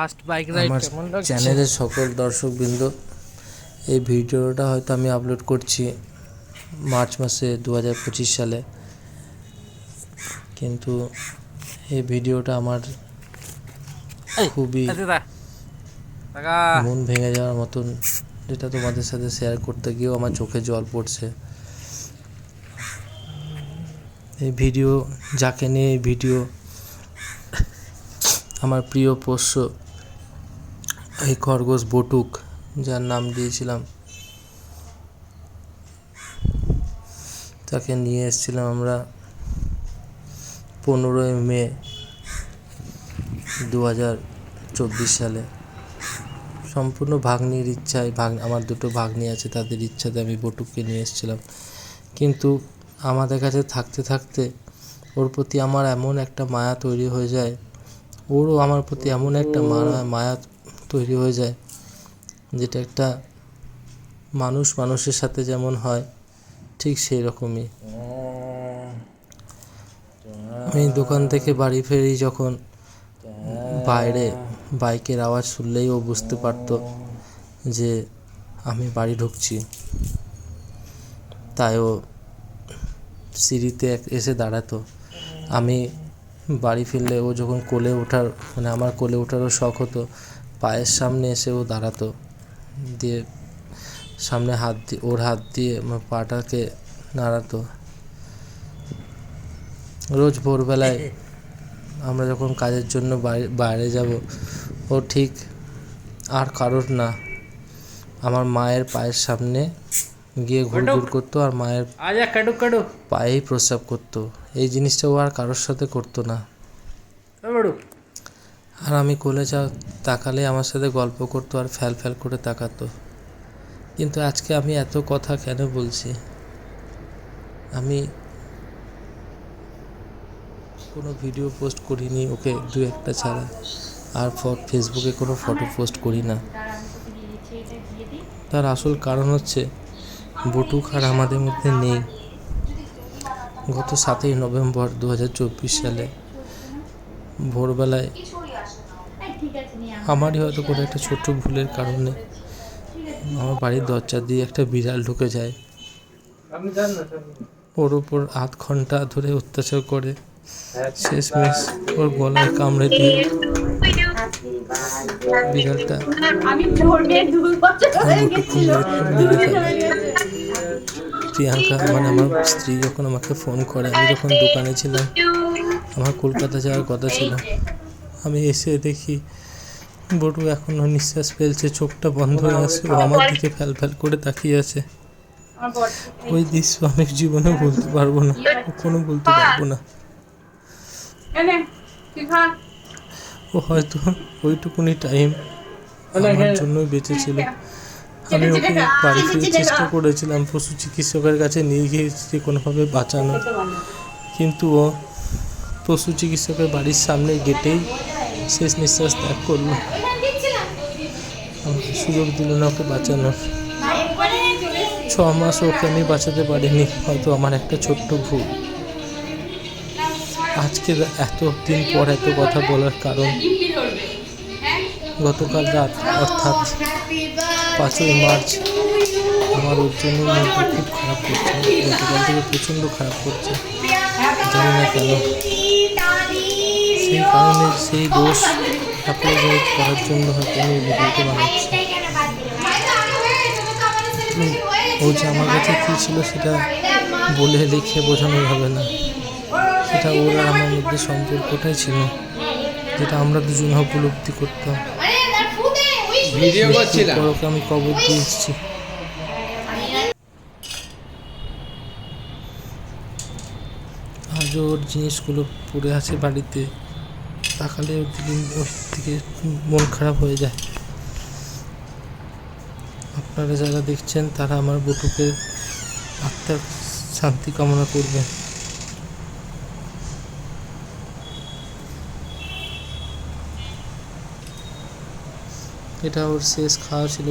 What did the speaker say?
First bike ride কেমন লাগছে? চ্যানেলের সকল দর্শকবৃন্দ এই ভিডিওটা হয়তো আমি আপলোড করছি মার্চ মাসে দু হাজার পঁচিশ সালে। কিন্তু এই ভিডিওটা আমার খুবই মন ভেঙে যাওয়ার মতন যেটা তোমাদের সাথে শেয়ার করতে গিয়েও আমার চোখে জল পড়ছে। এই ভিডিও যাকে নিয়ে এই ভিডিও আমার প্রিয় পোষ্য এই খরগোশ বটুক, যার নাম দিয়েছিলাম। তাকে নিয়ে এসেছিলাম আমরা পনেরোই মে দু হাজার চব্বিশ সালে। সম্পূর্ণ ভাগ্নির ইচ্ছায়, ভাগ, আমার দুটো ভাগ্নি আছে, তাদের ইচ্ছাতে আমি বটুককে নিয়ে এসেছিলাম। কিন্তু আমাদের কাছে থাকতে থাকতে ওর প্রতি আমার এমন একটা মায়া তৈরি হয়ে যায়, ওরও আমার প্রতি এমন একটা মায়া মায়া তৈরি হয়ে যায়, যেটা একটা মানুষ মানুষের সাথে যেমন হয়, ঠিক সেই রকমই। আমি দোকান থেকে বাড়ি ফেরি যখন বাইরে বাইকের আওয়াজ শুনলেই ও বুঝতে পারতো যে আমি বাড়ি ঢুকছি। তাই ও সিঁড়িতে এসে দাঁড়াতো। আমি বাড়ি ফিরলে ও যখন কোলে ওঠার মানে আমার কোলে ওঠারও শখ হতো পায়ের সামনে এসে ও দাঁড়াতো। দিয়ে সামনে হাত দিয়ে ওর হাত দিয়ে আমার পাটাকে নাড়াতো। রোজ ভোরবেলায় আমরা যখন কাজের জন্য বাইরে বাইরে যাব ও ঠিক আর কারোর না। আমার মায়ের পায়ের সামনে গিয়ে ঘুর ঘুর করতো আর মায়ের পায়েই প্রস্রাব করতো। এই জিনিসটা ও আর কারোর সাথে করতো না। আর আমি কোলে যা তাকালে আমার সাথে গল্প করতো আর ফ্যাল ফ্যাল করে তাকাতো। কিন্তু আজকে আমি এত কথা কেন বলছি? আমি কোনো ভিডিও পোস্ট করিনি ওকে দু একটা ছাড়া। আর ফেসবুকে কোনো ফটো পোস্ট করি না। তার আসল কারণ হচ্ছে বটুক আর আমাদের মধ্যে নেই। গত সাতই নভেম্বর দু হাজার চব্বিশ সালে ভোরবেলায় আমারই হয়তো কোনো একটা ছোট্ট ভুলের কারণে আমার বাড়ির দরজা দিয়ে একটা বিড়াল ঢুকে যায়। ওর ওপর আধ ঘণ্টা ধরে অত্যাচার করে। শেষমেশ ওর গলায় কামড়ে দিয়ে বিড়ালটা প্রিয়াঙ্কা মানে আমার স্ত্রী যখন আমাকে ফোন করে, আমি যখন দোকানে ছিলাম, আমার কলকাতা যাওয়ার কথা ছিল। আমি এসে দেখি বটু এখনও নিঃশ্বাস ফেলছে চোখটা বন্ধ হয়ে আছে ও আমার দিকে ফ্যাল ফ্যাল করে তাকিয়ে আছে। ওই দৃশ্য আমি জীবনে বলতে পারব না কখনো বলতে পারব না। ও হয়তো ওইটুকুনি টাইম আমার জন্যই বেঁচে ছিল। আমি ওকে বাড়ি ফিরে চেষ্টা করেছিলাম পশু চিকিৎসকের কাছে নিয়ে গিয়ে যে কোনোভাবে বাঁচানো। কিন্তু ও পশু চিকিৎসকের বাড়ির সামনে গেটেই শেষ নিঃশ্বাস ত্যাগ করল। সুযোগ দিল না ওকে বাঁচানোর। ছ মাস ওকে আমি বাঁচাতে পারিনি, হয়তো আমার একটা ছোট্ট ভুল। আজকে এত দিন পর এত কথা বলার কারণ গতকাল রাত, অর্থাৎ পাঁচই মার্চ, আমার ওর জন্য খুব খারাপ করছে, গতকাল থেকে প্রচণ্ড খারাপ করছে। জানি না কেন। সেই কারণে সেই দোষ করার জন্য হয়তো আমি ভিডিওটা বানাচ্ছি। ও যে আমার কাছে কী ছিল সেটা বলে লিখে বোঝানো হবে না। সেটা ওর আর আমার মধ্যে সম্পর্কটাই ছিল যেটা আমরা দুজনে উপলব্ধি করতাম। ভিডিও করছিলাম। ওকে আমি কবর দিয়ে এসেছি। আজও ওর জিনিসগুলো পড়ে আছে বাড়িতে। তাকালে ওর দিকে ওর দিকে মন খারাপ হয়ে যায়। আপনারা যারা দেখছেন, তারা আমার বটুকের আত্মার শান্তি কামনা করবেন। এটা ওর শেষ খাওয়া ছিল।